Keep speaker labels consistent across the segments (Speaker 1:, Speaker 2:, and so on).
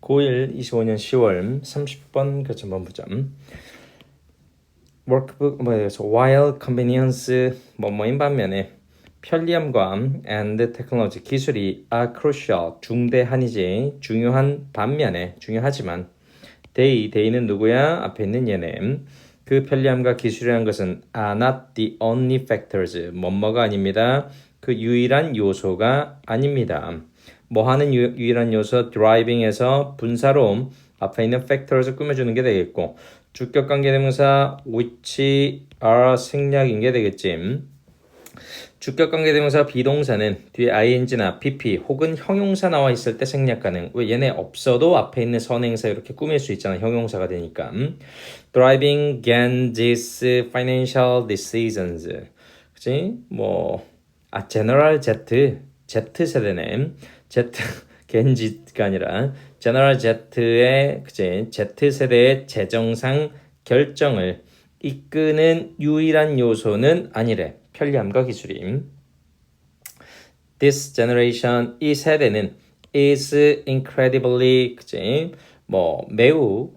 Speaker 1: 고1 25년 10월 30번 교점 본부점. workbook 뭐에서 while convenience 뭐뭐인 반면에 편리함과 and technology 기술이 are crucial 중대한이지 중요한 반면에 중요하지만 they they는 누구야? 앞에 있는 얘네. 그 편리함과 기술이라는 것은 are not the only factors 뭐뭐가 아닙니다. 그 유일한 요소가 아닙니다 뭐 하는 유, 유일한 요소 driving에서 분사로 앞에 있는 factors을 꾸며주는 게 되겠고 주격 관계대명사 which are 생략인 게 되겠지. 주격 관계대명사 비동사는 뒤에 ing나 pp 혹은 형용사 나와 있을 때 생략 가능. 왜 얘네 없어도 앞에 있는 선행사 이렇게 꾸밀 수 있잖아. 형용사가 되니까. driving Ganges financial decisions. 그치? 뭐, 아, general Z, Z 세대네. Z, 겐지가 아니라 제너럴 Z의 그치 Z 세대의 재정상 결정을 이끄는 유일한 요소는 아니래. 편리함과 기술이. This generation 이 세대는 is incredibly 그치 뭐 매우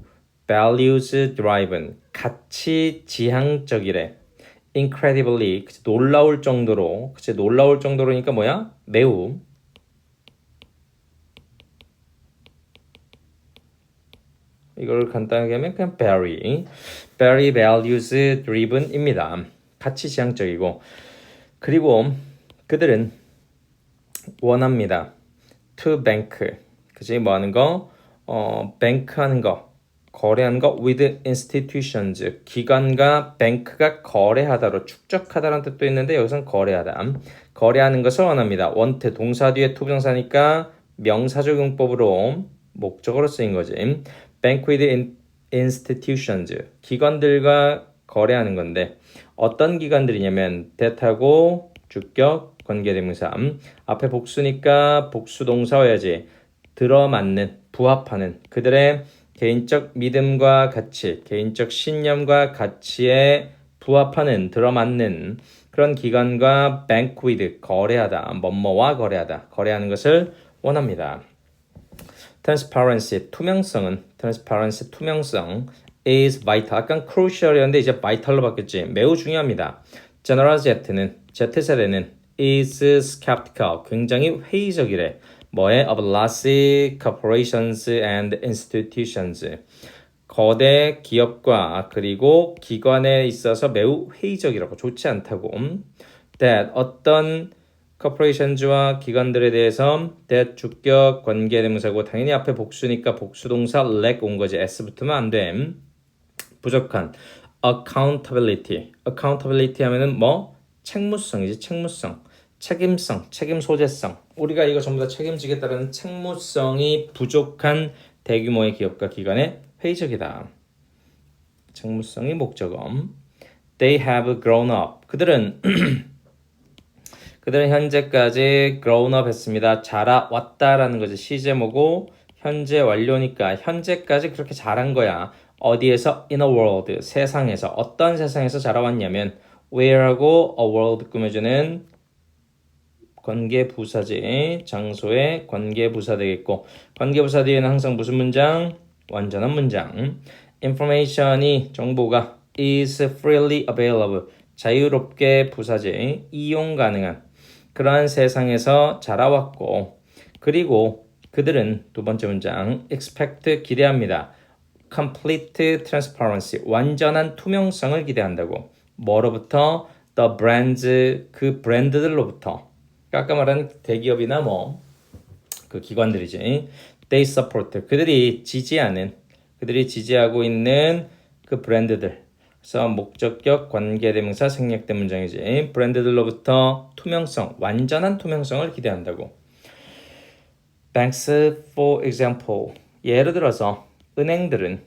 Speaker 1: values driven 가치 지향적이래. incredibly 그치 놀라울 정도로 그치 놀라울 정도로니까 뭐야? 매우 이걸 간단하게 하면 그냥 very, very values driven입니다. 가치 지향적이고 그리고 그들은 원합니다. to bank, 그지 뭐 하는 거, 어, bank 하는 거, 거래하는 거 with institutions, 기관과 뱅크가 거래하다로 축적하다라는 뜻도 있는데 여기서는 거래하다. 거래하는 것을 원합니다. want 동사 뒤에 투부정사니까 명사적 용법으로 목적으로 쓰인 거지. Bank with institutions 기관들과 거래하는 건데 어떤 기관들이냐면 대타고 주격 관계대명사 앞에 복수니까 복수 동사여야지 들어맞는 부합하는 그들의 개인적 믿음과 가치 개인적 신념과 가치에 부합하는 들어맞는 그런 기관과 bank with 거래하다 뭐뭐와 거래하다 거래하는 것을 원합니다. transparency 투명성은 transparency 투명성 is vital 약간 crucial이었는데 이제 vital로 바뀌었지 매우 중요합니다. general Z는 Z 세대는 is skeptical 굉장히 회의적이래 뭐에 of large corporations and institutions 거대 기업과 그리고 기관에 있어서 매우 회의적이라고 좋지 않다고 that 어떤 corporations와 기관들에 대해서 that 주격 관계대명사고 당연히 앞에 복수니까 복수동사 lack 온 거지 s 붙으면 안 돼. 부족한 accountability accountability 하면은 뭐 책무성이지 책무성 책임성 책임 소재성 우리가 이거 전부 다 책임지겠다는 책무성이 부족한 대규모의 기업과 기관의 회의적이다. 책무성이 목적어. They have grown up. 그들은 그들은 현재까지 grown up 했습니다. 자라왔다라는 거지. 시제목고 현재 완료니까 현재까지 그렇게 자란 거야. 어디에서? In a world. 세상에서. 어떤 세상에서 자라왔냐면 where하고 a world 꾸며주는 관계 부사지. 장소의 관계 부사 되겠고. 관계 부사 뒤에는 항상 무슨 문장? 완전한 문장. information이 정보가 is freely available. 자유롭게 부사지. 이용 가능한 그러한 세상에서 자라왔고 그리고 그들은 두 번째 문장 expect 기대합니다. complete transparency 완전한 투명성을 기대한다고. 뭐로부터? the brands 그 브랜드들로부터. 아까 말한 대기업이나 뭐 그 기관들이지. they support 그들이 지지하는 그들이 지지하고 있는 그 브랜드들 그래서 목적격 관계대명사 생략된 문장이지. 브랜드들로부터 투명성 완전한 투명성을 기대한다고. Banks for example. 예를 들어서 은행들은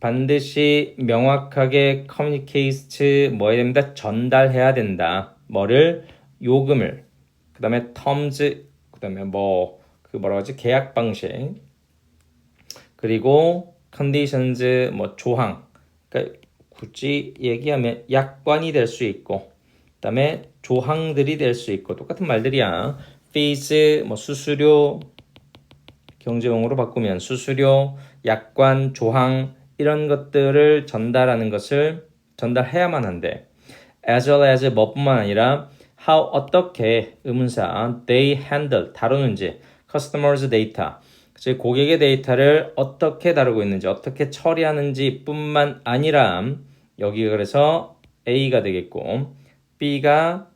Speaker 1: 반드시 명확하게 communicate 뭐해야 됩니다? 전달해야 된다. 뭐를? 요금을. 그 다음에 terms 그 다음에 뭐 그 뭐라 하지? 계약 방식. 그리고 conditions 뭐 조항. 그러니까 굳이 얘기하면 약관이 될 수 있고 그다음에 조항들이 될 수 있고 똑같은 말들이야. fees 뭐 수수료 경제용어로 바꾸면 수수료, 약관, 조항 이런 것들을 전달하는 것을 전달해야만 한데 as well as 뭐뿐만 아니라 how 어떻게 의문사 they handle 다루는지 customers data 즉 고객의 데이터를 어떻게 다루고 있는지 어떻게 처리하는지 뿐만 아니라 여기가 그래서 A가 되겠고 B가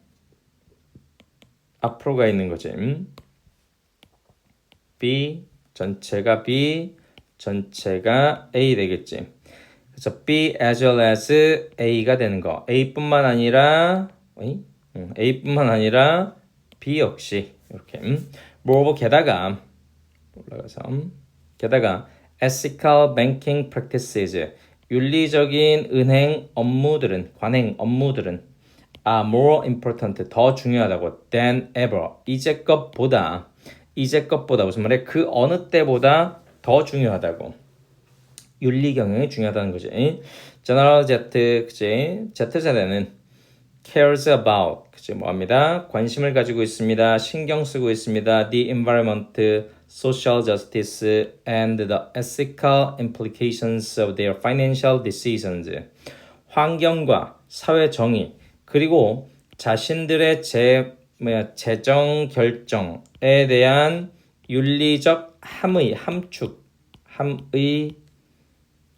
Speaker 1: 앞으로 가 있는 거지. B 전체가 B 전체가 A 되겠지. 그래서 B as well as A가 되는 거. A뿐만 아니라 A뿐만 아니라 B 역시 이렇게. 음. 모reover 게다가 올라가서 음. 게다가 ethical banking practices 윤리적인 은행 업무들은 관행 업무들은 are more important 더 중요하다고 than ever. 이제것보다 이제것보다 무슨 말이야? 그 어느 때보다 더 중요하다고. 윤리 경영이 중요하다는 거지. General Z 그지 Z 세대는 cares about 그지 뭐합니다? 관심을 가지고 있습니다. 신경 쓰고 있습니다. The environment social justice and the ethical implications of their financial decisions 환경과 사회 정의 그리고 자신들의 재 뭐야 재정 결정에 대한 윤리적 함의 함축 함의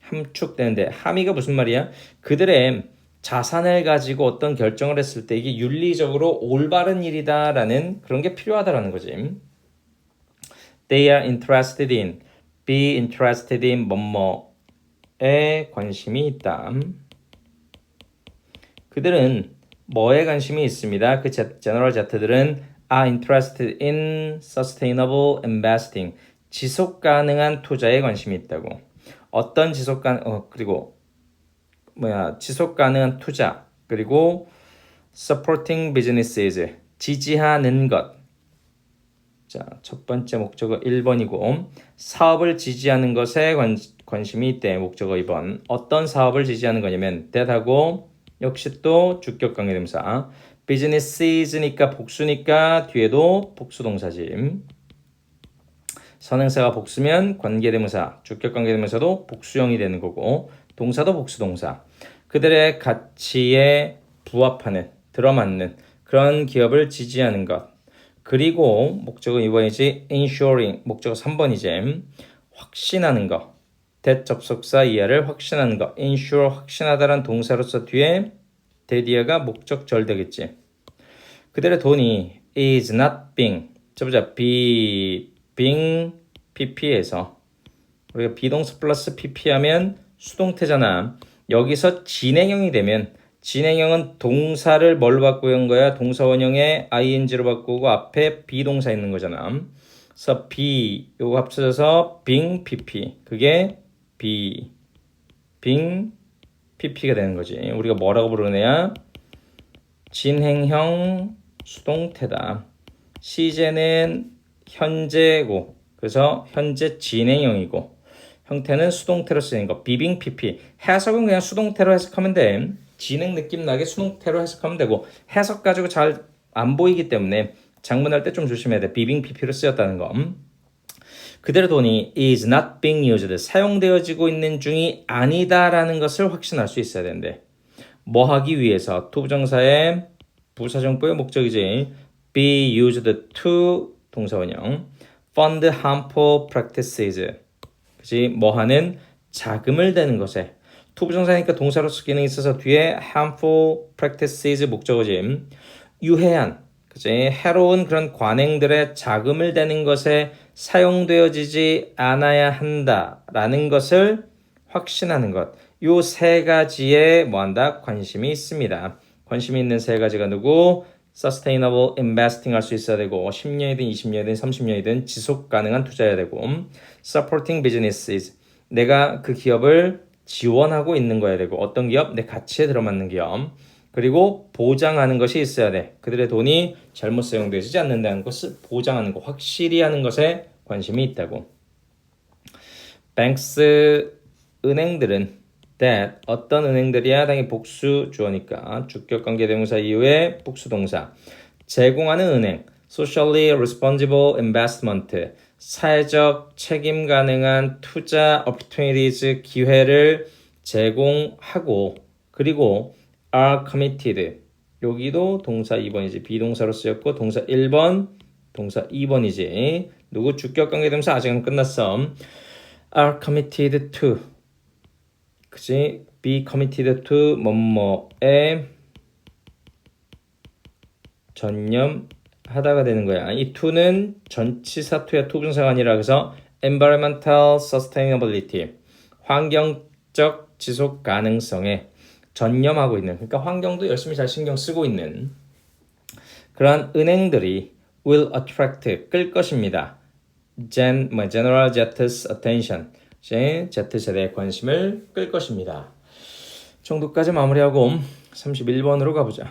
Speaker 1: 함축되는데 함의가 무슨 말이야? 그들의 자산을 가지고 어떤 결정을 했을 때 이게 윤리적으로 올바른 일이다라는 그런 게 필요하다라는 거지. They are interested in, be interested in 뭐뭐에 관심이 있다. 그들은 뭐에 관심이 있습니다. 그 제너럴 제트들은 are interested in sustainable investing. 지속 가능한 투자에 관심이 있다고. 어떤 지속 가능 어 그리고 뭐야 지속 가능한 투자 그리고 supporting businesses 지지하는 것. 자, 첫 번째 목적어 1번이고 사업을 지지하는 것에 관, 관심이 있대. 목적어 2번. 어떤 사업을 지지하는 거냐면 that하고 역시 또 주격 관계 대명사. business니까 복수니까 뒤에도 복수 동사지. 선행사가 복수면 관계대명사, 주격 관계대명사도 복수형이 되는 거고 동사도 복수동사. 그들의 가치에 부합하는, 들어맞는 그런 기업을 지지하는 것. 그리고 목적은 2번이지 ensuring, 목적은 3번이지 확신하는 것. that 접속사 이하를 확신하는 것. ensure 확신하다란 동사로서 뒤에 데디어가 목적절 되겠지. 그들의 돈이 is not being. 자 보자. be being pp에서 우리가 비동사 플러스 pp 하면 수동태잖아. 여기서 진행형이 되면 진행형은 동사를 뭘로 바꾸는 거야? 동사 원형에 ing로 바꾸고 앞에 비동사 있는 거잖아. 그래서 be 요거 합쳐져서 being pp 그게 be being pp가 되는 거지. 우리가 뭐라고 부르느냐? 진행형 수동태다. 시제는 현재고 그래서 현재 진행형이고 형태는 수동태로 쓰는 거. 비빙 pp. 해석은 그냥 수동태로 해석하면 돼. 진행 느낌 나게 수동태로 해석하면 되고 해석 가지고 잘 안 보이기 때문에 장문할 때 좀 조심해야 돼. 비빙 pp로 쓰였다는 거. 그대로 돈이 is not being used 사용되어지고 있는 중이 아니다라는 것을 확신할 수 있어야 되는데 뭐 하기 위해서? 투부정사의 부사정보의 목적이지. be used to 동사원형. fund harmful practices. 그지? 뭐 하는? 자금을 대는 것에 투부정사니까 동사로서 기능이 있어서 뒤에 harmful practices 목적어지 유해한 그지 해로운 그런 관행들의 자금을 대는 것에 사용되어지지 않아야 한다라는 것을 확신하는 것. 요 세 가지에 뭐한다? 관심이 있습니다. 관심이 있는 세 가지가 누구? sustainable investing 할 수 있어야 되고 10년이든 20년이든 30년이든 지속 가능한 투자해야 되고 supporting businesses 내가 그 기업을 지원하고 있는 거야 되고 어떤 기업? 내 가치에 들어맞는 기업 그리고 보장하는 것이 있어야 돼. 그들의 돈이 잘못 사용되지 않는다는 것을 보장하는 것, 확실히 하는 것에 관심이 있다고. banks 은행들은 that 어떤 은행들이야 당연히 복수 주어니까 주격 관계 대명사 이후에 복수 동사 제공하는 은행 socially responsible investment 사회적 책임 가능한 투자 opportunities 기회를 제공하고 그리고 are committed. 여기도 동사 2번이지. 비동사로 쓰였고 동사 1번 동사 2번이지. 누구 주격 관계대명사 아직 안 끝났어 are committed to. 그지? be committed to 뭐뭐에 전념 하다가 되는 거야. 이 to는 전치사 to야 투분사가 아니라 그래서 environmental sustainability 환경적 지속 가능성에 전념하고 있는 그러니까 환경도 열심히 잘 신경 쓰고 있는 그러한 은행들이 will attract 끌 것입니다. Gen, 뭐, General Jet's attention 제 Z 세대의 관심을 끌 것입니다. 정도까지 마무리하고 31번으로 가보자.